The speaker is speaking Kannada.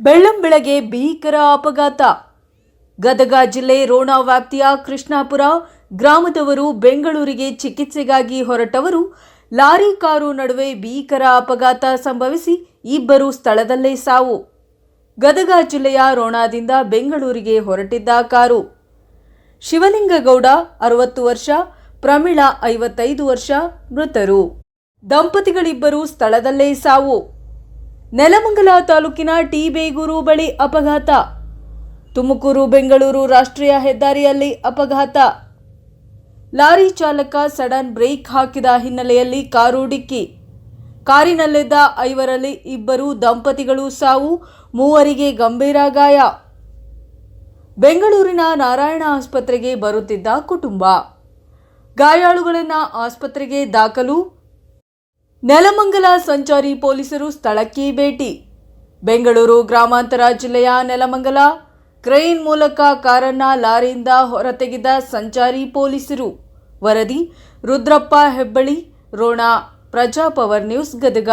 ಬೆಳ್ಳಂಬೆಳಗ್ಗೆ ಭೀಕರ ಅಪಘಾತ. ಗದಗ ಜಿಲ್ಲೆ ರೋಣ ವ್ಯಾಪ್ತಿಯ ಕೃಷ್ಣಾಪುರ ಗ್ರಾಮದವರು ಬೆಂಗಳೂರಿಗೆ ಚಿಕಿತ್ಸೆಗಾಗಿ ಹೊರಟವರು. ಲಾರಿ ಕಾರು ನಡುವೆ ಭೀಕರ ಅಪಘಾತ ಸಂಭವಿಸಿ ಇಬ್ಬರು ಸ್ಥಳದಲ್ಲೇ ಸಾವು. ಗದಗ ಜಿಲ್ಲೆಯ ರೋಣದಿಂದ ಬೆಂಗಳೂರಿಗೆ ಹೊರಟಿದ್ದ ಕಾರು. ಶಿವಲಿಂಗಗೌಡ ಅರವತ್ತು ವರ್ಷ, ಪ್ರಮೀಳಾ ಐವತ್ತೈದು ವರ್ಷ ಮೃತರು. ದಂಪತಿಗಳಿಬ್ಬರು ಸ್ಥಳದಲ್ಲೇ ಸಾವು. ನೆಲಮಂಗಲ ತಾಲೂಕಿನ ಟಿ ಬೇಗೂರು ಬಳಿ ಅಪಘಾತ. ತುಮಕೂರು, ಬೆಂಗಳೂರು ರಾಷ್ಟ್ರೀಯ ಹೆದ್ದಾರಿಯಲ್ಲಿ ಅಪಘಾತ. ಲಾರಿ ಚಾಲಕ ಸಡನ್ ಬ್ರೇಕ್ ಹಾಕಿದ ಹಿನ್ನೆಲೆಯಲ್ಲಿ ಕಾರು ಡಿಕ್ಕಿ. ಕಾರಿನಲ್ಲಿದ್ದ ಐವರಲ್ಲಿ ಇಬ್ಬರು ದಂಪತಿಗಳು ಸಾವು, ಮೂವರಿಗೆ ಗಂಭೀರ ಗಾಯ. ಬೆಂಗಳೂರಿನ ನಾರಾಯಣ ಆಸ್ಪತ್ರೆಗೆ ಬರುತ್ತಿದ್ದ ಕುಟುಂಬ. ಗಾಯಾಳುಗಳನ್ನು ಆಸ್ಪತ್ರೆಗೆ ದಾಖಲು ನೆಲಮಂಗಲ ಸಂಚಾರಿ ಪೊಲೀಸರು ಸ್ಥಳಕ್ಕೆ ಭೇಟಿ. ಬೆಂಗಳೂರು ಗ್ರಾಮಾಂತರ ಜಿಲ್ಲೆಯ ನೆಲಮಂಗಲ, ಕ್ರೈನ್ ಮೂಲಕ ಕಾರನ್ನ ಲಾರಿಯಿಂದ ಹೊರತೆಗೆದ ಸಂಚಾರಿ ಪೊಲೀಸರು. ವರದಿ, ರುದ್ರಪ್ಪ ಹೆಬ್ಬಳ್ಳಿ, ರೋಣ, ಪ್ರಜಾಪವರ್ ನ್ಯೂಸ್ ಗದಗ.